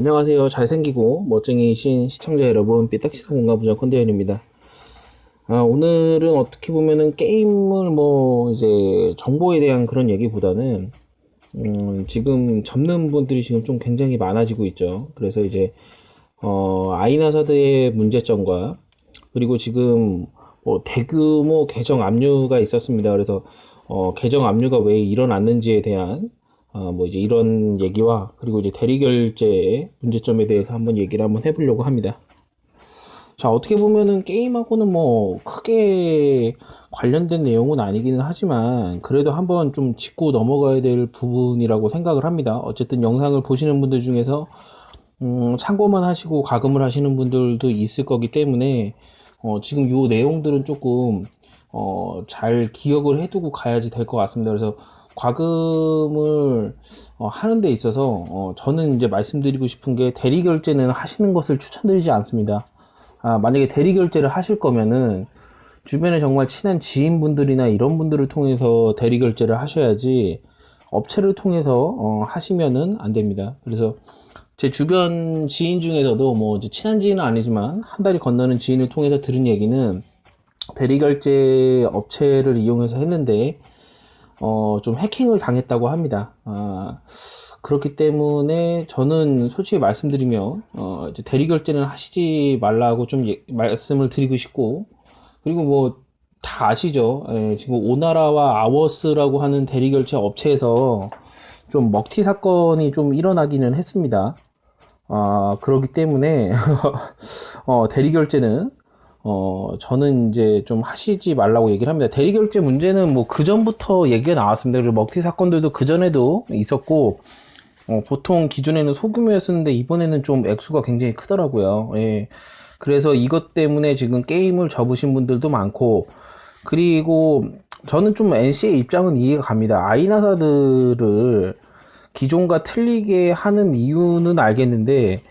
안녕하세요. 잘생기고 멋쟁이신 시청자 여러분, 삐딱시사 공감부장 컨대현입니다. 아, 오늘은 어떻게 보면은 게임을 뭐 이제 정보에 대한 그런 얘기보다는 음, 지금 접는 분들이 지금 좀 굉장히 많아지고 있죠. 그래서 이제 어, 아이나사드의 문제점과 그리고 지금 뭐 대규모 계정 압류가 있었습니다. 그래서 어, 계정 압류가 왜 일어났는지에 대한 어, 뭐 이제 이런 얘기와 그리고 이제 대리 결제의 문제점에 대해서 한번 얘기를 한번 해보려고 합니다. 자, 어떻게 보면은 게임하고는 뭐 크게 관련된 내용은 아니기는 하지만 그래도 한번 좀 짚고 넘어가야 될 부분이라고 생각을 합니다. 어쨌든 영상을 보시는 분들 중에서 음, 참고만 하시고 가금을 하시는 분들도 있을 거기 때문에 어, 지금 요 내용들은 조금 어, 잘 기억을 해두고 가야지 될 것 같습니다. 그래서 과금을 어, 하는 데 있어서 어, 저는 이제 말씀드리고 싶은 게 대리 결제는 하시는 것을 추천드리지 않습니다. 아, 만약에 대리 결제를 하실 거면은 주변에 정말 친한 지인분들이나 이런 분들을 통해서 대리 결제를 하셔야지 업체를 통해서 어, 하시면은 안 됩니다. 그래서 제 주변 지인 중에서도 뭐 친한 지인은 아니지만 한 달이 건너는 지인을 통해서 들은 얘기는 대리 결제 업체를 이용해서 했는데 어, 좀 해킹을 당했다고 합니다. 아, 그렇기 때문에 저는 솔직히 말씀드리면 어, 이제 대리 결제는 하시지 말라고 좀 예- 말씀을 드리고 싶고 그리고 뭐 다 아시죠? 예, 지금 오나라와 아워스라고 하는 대리 결제 업체에서 좀 먹튀 사건이 좀 일어나기는 했습니다. 아, 그렇기 때문에 어, 대리 결제는 어, 저는 이제 좀 하시지 말라고 얘기를 합니다. 대리 결제 문제는 뭐 그 전부터 얘기가 나왔습니다. 그리고 먹튀 사건들도 그 전에도 있었고 어, 보통 기존에는 소규모였었는데 이번에는 좀 액수가 굉장히 크더라고요. 예. 그래서 이것 때문에 지금 게임을 접으신 분들도 많고 그리고 저는 좀 NC의 입장은 이해가 갑니다. 아이나사들을 기존과 틀리게 하는 이유는 알겠는데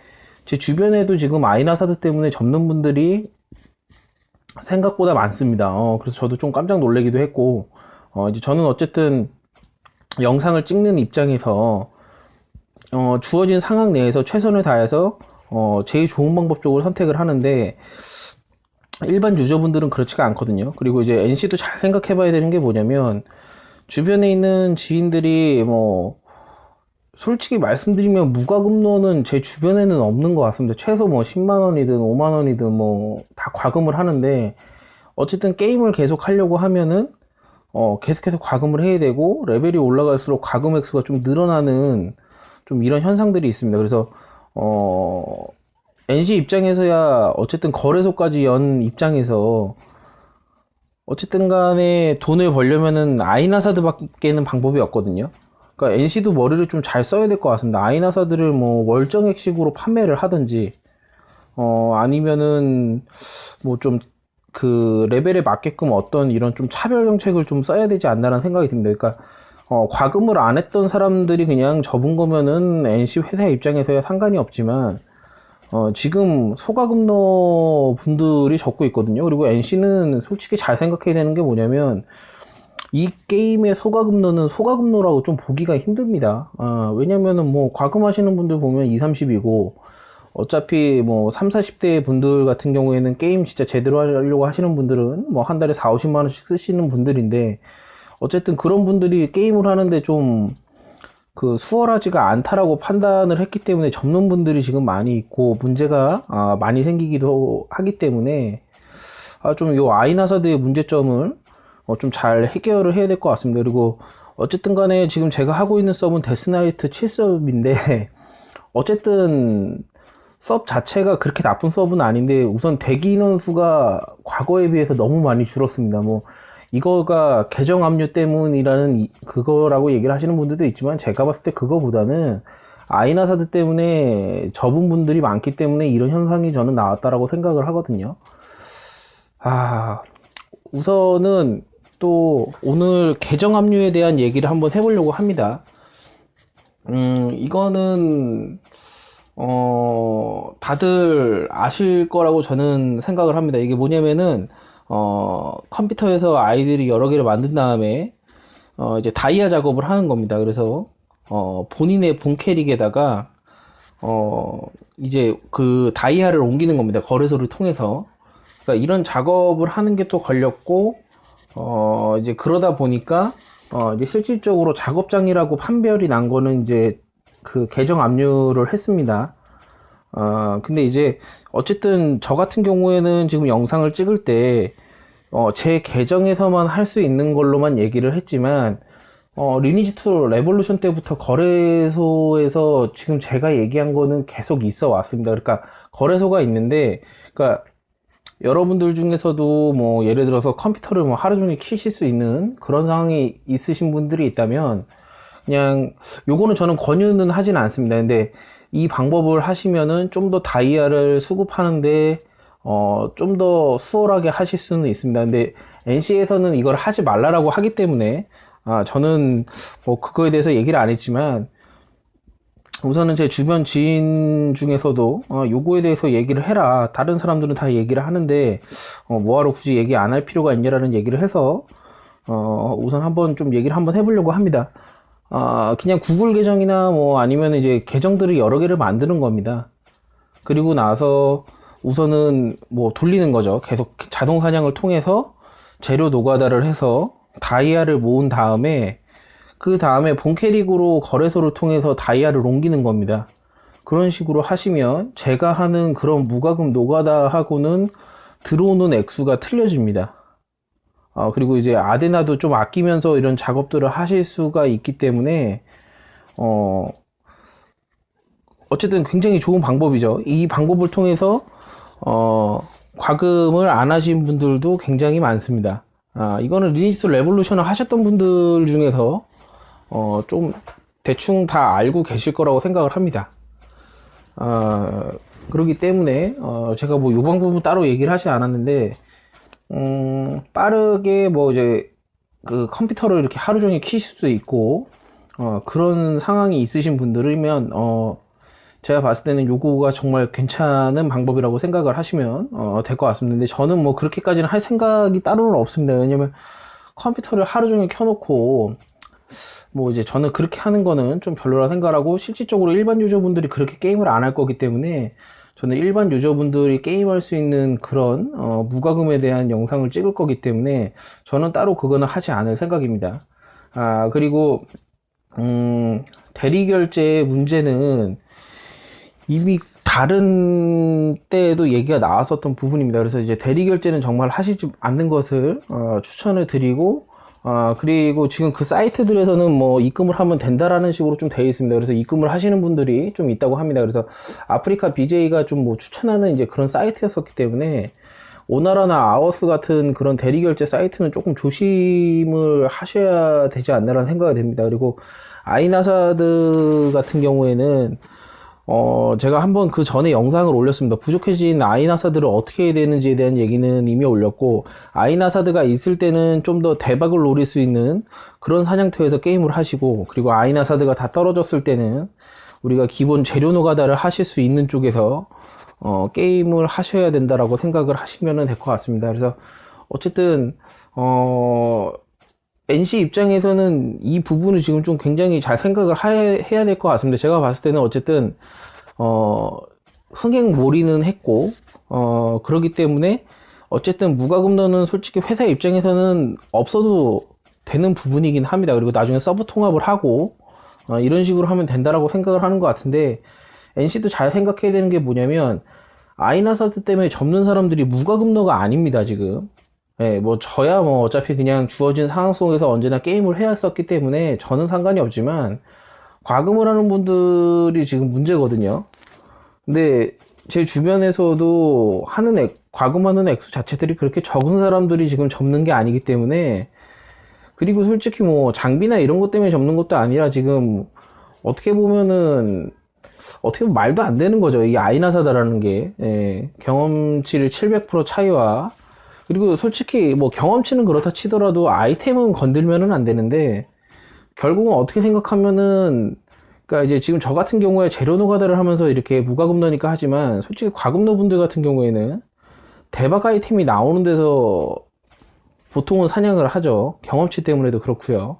제 주변에도 지금 아이나사드 때문에 접는 분들이 생각보다 많습니다. 어, 그래서 저도 좀 깜짝 놀라기도 했고 어, 이제 저는 어쨌든 영상을 찍는 입장에서 어, 주어진 상황 내에서 최선을 다해서 어, 제일 좋은 방법 쪽을 선택을 하는데 일반 유저분들은 그렇지가 않거든요. 그리고 이제 NC도 잘 생각해 봐야 되는 게 뭐냐면 주변에 있는 지인들이 뭐 솔직히 말씀드리면 무과금로는 제 주변에는 없는 것 같습니다. 최소 뭐 10만 원이든 5만 원이든 뭐 다 과금을 하는데 어쨌든 게임을 계속 하려고 하면은 어, 계속해서 과금을 해야 되고 레벨이 올라갈수록 과금 액수가 좀 늘어나는 좀 이런 현상들이 있습니다. 그래서 어, NC 입장에서야 어쨌든 거래소까지 연 입장에서 어쨌든 간에 돈을 벌려면은 아이나사드밖에는 방법이 없거든요. 그러니까 NC도 머리를 좀 잘 써야 될 것 같습니다. 아이나사드를 뭐 월정액식으로 판매를 하든지 어 아니면은 뭐 좀 그 레벨에 맞게끔 어떤 이런 좀 차별 정책을 좀 써야 되지 않나라는 생각이 듭니다. 그러니까 어 과금을 안 했던 사람들이 그냥 접은 거면은 NC 회사 입장에서야 상관이 없지만 어, 지금 소가금로 분들이 적고 있거든요. 그리고 NC는 솔직히 잘 생각해야 되는 게 뭐냐면 이 게임의 소가금로는 소가금로라고 좀 보기가 힘듭니다. 아, 왜냐면은 뭐 과금하시는 분들 보면 2, 30이고 어차피 뭐 3, 40대 분들 같은 경우에는 게임 진짜 제대로 하려고 하시는 분들은 뭐 한 달에 4, 50만 원씩 쓰시는 분들인데 어쨌든 그런 분들이 게임을 하는데 좀 그 수월하지가 않다라고 판단을 했기 때문에 접는 분들이 지금 많이 있고 문제가 아, 많이 생기기도 하기 때문에 아, 좀 요 아이나사드의 문제점을 어, 좀 잘 해결을 해야 될 것 같습니다. 그리고 어쨌든 간에 지금 제가 하고 있는 서브는 데스나이트 7서브인데 어쨌든 서브 자체가 그렇게 나쁜 서브는 아닌데 우선 대기 인원 수가 과거에 비해서 너무 많이 줄었습니다. 뭐 이거가 계정 압류 때문이라는 이- 그거라고 얘기를 하시는 분들도 있지만 제가 봤을 때 그거보다는 아이나사드 때문에 접은 분들이 많기 때문에 이런 현상이 저는 나왔다라고 생각을 하거든요. 아, 우선은 또 오늘 계정 압류에 대한 얘기를 한번 해보려고 합니다. 음, 이거는 어, 다들 아실 거라고 저는 생각을 합니다. 이게 뭐냐면은, 어, 컴퓨터에서 아이들이 여러 개를 만든 다음에, 어, 이제 다이아 작업을 하는 겁니다. 그래서, 어, 본인의 본 캐릭에다가, 어, 이제 그 다이아를 옮기는 겁니다. 거래소를 통해서. 그러니까 이런 작업을 하는 게 또 걸렸고, 어, 이제 그러다 보니까, 어, 이제 실질적으로 작업장이라고 판별이 난 거는 이제 그 계정 압류를 했습니다. 어, 근데 이제 어쨌든 저 같은 경우에는 지금 영상을 찍을 때, 어, 제 계정에서만 할 수 있는 걸로만 얘기를 했지만, 어, 리니지2 레볼루션 때부터 거래소에서 지금 제가 얘기한 거는 계속 있어 왔습니다. 그러니까 거래소가 있는데, 그러니까 여러분들 중에서도 뭐 예를 들어서 컴퓨터를 뭐 하루 종일 키실 수 있는 그런 상황이 있으신 분들이 있다면, 그냥 요거는 저는 권유는 하진 않습니다. 근데 이 방법을 하시면은 좀 더 다이아를 수급하는데 어, 좀 더 수월하게 하실 수는 있습니다. 근데 NC에서는 이걸 하지 말라라고 하기 때문에 아, 저는 뭐 그거에 대해서 얘기를 안 했지만 우선은 제 주변 지인 중에서도 어, 요거에 대해서 얘기를 해라. 다른 사람들은 다 얘기를 하는데 어, 뭐하러 굳이 얘기 안 할 필요가 있냐라는 얘기를 해서 어, 우선 한번 좀 얘기를 한번 해보려고 합니다. 아, 그냥 구글 계정이나 뭐 아니면 이제 계정들을 여러 개를 만드는 겁니다. 그리고 나서 우선은 뭐 돌리는 거죠. 계속 자동 사냥을 통해서 재료 노가다를 해서 다이아를 모은 다음에 그 다음에 본캐릭으로 거래소를 통해서 다이아를 옮기는 겁니다. 그런 식으로 하시면 제가 하는 그런 무과금 노가다하고는 들어오는 액수가 틀려집니다. 어, 그리고 이제 아데나도 좀 아끼면서 이런 작업들을 하실 수가 있기 때문에, 어, 어쨌든 굉장히 좋은 방법이죠. 이 방법을 통해서, 어, 과금을 안 하신 분들도 굉장히 많습니다. 아, 이거는 리니스 레볼루션을 하셨던 분들 중에서, 어, 좀 대충 다 알고 계실 거라고 생각을 합니다. 아, 그렇기 때문에, 어, 제가 뭐요 방법은 따로 얘기를 하지 않았는데, 음, 빠르게 뭐 이제 그 컴퓨터를 이렇게 하루 종일 키실 수 있고, 어, 그런 상황이 있으신 분들이면, 어, 제가 봤을 때는 요거가 정말 괜찮은 방법이라고 생각을 하시면, 어, 될 것 같습니다. 저는 뭐 그렇게까지는 할 생각이 따로는 없습니다. 왜냐면 컴퓨터를 하루 종일 켜놓고, 뭐 이제 저는 그렇게 하는 거는 좀 별로라 생각하고, 실질적으로 일반 유저분들이 그렇게 게임을 안 할 거기 때문에, 저는 일반 유저분들이 게임할 수 있는 그런 어, 무과금에 대한 영상을 찍을 거기 때문에 저는 따로 그거는 하지 않을 생각입니다. 아 그리고 음, 대리 결제의 문제는 이미 다른 때에도 얘기가 나왔었던 부분입니다. 그래서 이제 대리 결제는 정말 하시지 않는 것을 어, 추천을 드리고 아, 그리고 지금 그 사이트들에서는 뭐 입금을 하면 된다라는 식으로 좀 되어 있습니다. 그래서 입금을 하시는 분들이 좀 있다고 합니다. 그래서 아프리카 BJ가 좀 뭐 추천하는 이제 그런 사이트였었기 때문에 오나라나 아워스 같은 그런 대리 결제 사이트는 조금 조심을 하셔야 되지 않나라는 생각이 듭니다. 그리고 아이나사드 같은 경우에는 어, 제가 한번 그 전에 영상을 올렸습니다. 부족해진 아이나사드를 어떻게 해야 되는지에 대한 얘기는 이미 올렸고, 아이나사드가 있을 때는 좀 더 대박을 노릴 수 있는 그런 사냥터에서 게임을 하시고, 그리고 아이나사드가 다 떨어졌을 때는 우리가 기본 재료 노가다를 하실 수 있는 쪽에서 어, 게임을 하셔야 된다라고 생각을 하시면 될 것 같습니다. 그래서 어쨌든 어, NC 입장에서는 이 부분을 지금 좀 굉장히 잘 생각을 하- 해야 될 것 같습니다. 제가 봤을 때는 어쨌든 어, 흥행 몰이는 했고 어, 그러기 때문에 어쨌든 무과금도는 솔직히 회사 입장에서는 없어도 되는 부분이긴 합니다. 그리고 나중에 서브 통합을 하고 어, 이런 식으로 하면 된다라고 생각을 하는 것 같은데 NC도 잘 생각해야 되는 게 뭐냐면 아이나사드 때문에 접는 사람들이 무과금도가 아닙니다 지금 예, 뭐 저야 뭐 어차피 그냥 주어진 상황 속에서 언제나 게임을 해야 했었기 때문에 저는 상관이 없지만 과금을 하는 분들이 지금 문제거든요. 근데 제 주변에서도 하는 액, 과금하는 액수 자체들이 그렇게 적은 사람들이 지금 접는 게 아니기 때문에 그리고 솔직히 뭐 장비나 이런 것 때문에 접는 것도 아니라 지금 어떻게 보면은 어떻게 보면 말도 안 되는 거죠. 이 아이나사다라는 게 예, 경험치를 700% 차이와 그리고 솔직히 뭐 경험치는 그렇다 치더라도 아이템은 건들면은 안 되는데 결국은 어떻게 생각하면은 그러니까 이제 지금 저 같은 경우에 재료 노가다를 하면서 이렇게 무과금도니까 하지만 솔직히 과금도 분들 같은 경우에는 대박 아이템이 나오는 데서 보통은 사냥을 하죠. 경험치 때문에도 그렇고요.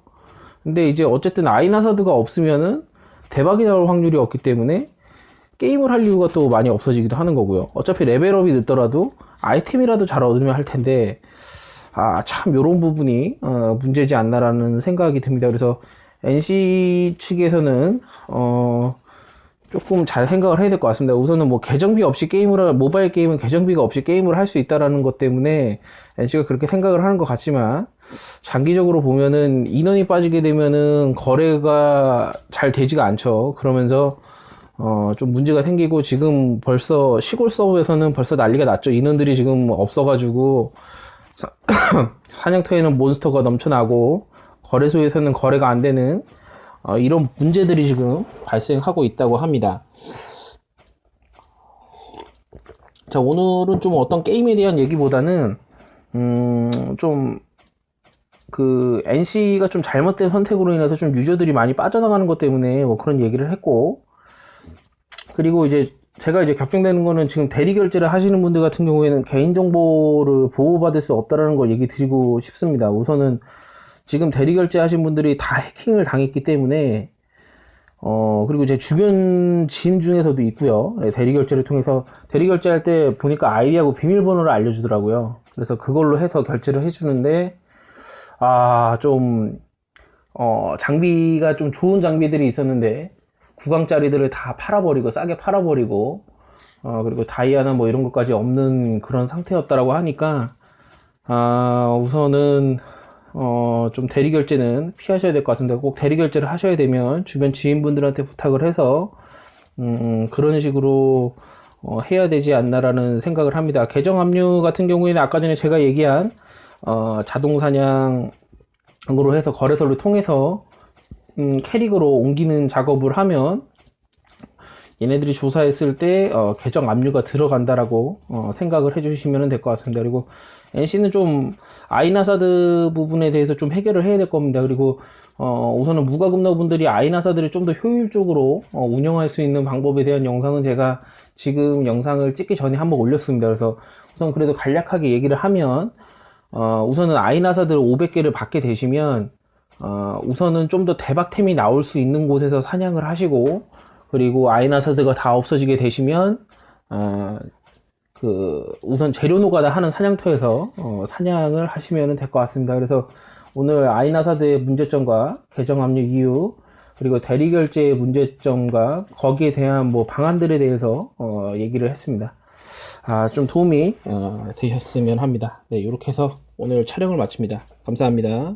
근데 이제 어쨌든 아이나사드가 없으면은 대박이 나올 확률이 없기 때문에 게임을 할 이유가 또 많이 없어지기도 하는 거고요. 어차피 레벨업이 늦더라도 아이템이라도 잘 얻으면 할 텐데, 아, 참, 요런 부분이, 어, 문제지 않나라는 생각이 듭니다. 그래서 NC 측에서는, 어, 조금 잘 생각을 해야 될 것 같습니다. 우선은 뭐 계정비 없이 게임을, 할- 모바일 게임은 계정비가 없이 게임을 할 수 있다라는 것 때문에 NC가 그렇게 생각을 하는 것 같지만, 장기적으로 보면은 인원이 빠지게 되면은 거래가 잘 되지가 않죠. 그러면서 어, 좀 문제가 생기고 지금 벌써 시골 서버에서는 벌써 난리가 났죠. 인원들이 지금 없어가지고 사- 사냥터에는 몬스터가 넘쳐나고 거래소에서는 거래가 안 되는 어, 이런 문제들이 지금 발생하고 있다고 합니다. 자, 오늘은 좀 어떤 게임에 대한 얘기보다는 음, 좀 그 NC가 좀 잘못된 선택으로 인해서 좀 유저들이 많이 빠져나가는 것 때문에 뭐 그런 얘기를 했고 그리고 이제 제가 이제 격정되는 거는 지금 대리 결제를 하시는 분들 같은 경우에는 개인 정보를 보호받을 수 없다라는 걸 얘기 드리고 싶습니다. 우선은 지금 대리 결제 하신 분들이 다 해킹을 당했기 때문에 어 그리고 제 주변 지인 중에서도 있고요. 예, 대리 결제를 통해서 대리 결제할 때 보니까 아이디하고 비밀번호를 알려주더라고요. 그래서 그걸로 해서 결제를 해주는데 아, 좀, 어, 장비가 좀 좋은 장비들이 있었는데, 구강짜리들을 다 팔아버리고, 싸게 팔아버리고, 어, 그리고 다이아나 뭐 이런 것까지 없는 그런 상태였다라고 하니까, 아, 우선은, 어, 좀 대리 결제는 피하셔야 될 것 같습니다. 꼭 대리 결제를 하셔야 되면 주변 지인분들한테 부탁을 해서, 음, 그런 식으로, 어, 해야 되지 않나라는 생각을 합니다. 계정 압류 같은 경우에는 아까 전에 제가 얘기한, 어, 자동 사냥으로 해서 거래소를 통해서 음, 캐릭으로 옮기는 작업을 하면 얘네들이 조사했을 때 어, 계정 압류가 들어간다라고 어, 생각을 해주시면 될 것 같습니다. 그리고 NC는 좀 아이나사드 부분에 대해서 좀 해결을 해야 될 겁니다. 그리고 어, 우선은 무과금러분들이 아이나사드를 좀 더 효율적으로 어, 운영할 수 있는 방법에 대한 영상은 제가 지금 영상을 찍기 전에 한번 올렸습니다. 그래서 우선 그래도 간략하게 얘기를 하면 어, 우선은 아이나사들 500개를 받게 되시면, 어, 우선은 좀 더 대박템이 나올 수 있는 곳에서 사냥을 하시고, 그리고 아이나사드가 다 없어지게 되시면, 어, 그, 우선 재료 노가다 하는 사냥터에서, 어, 사냥을 하시면 될 것 같습니다. 그래서 오늘 아이나사드의 문제점과 계정 압류 이유, 그리고 대리 결제의 문제점과 거기에 대한 뭐 방안들에 대해서, 어, 얘기를 했습니다. 아, 좀 도움이 어, 되셨으면 합니다. 네, 이렇게 해서 오늘 촬영을 마칩니다. 감사합니다.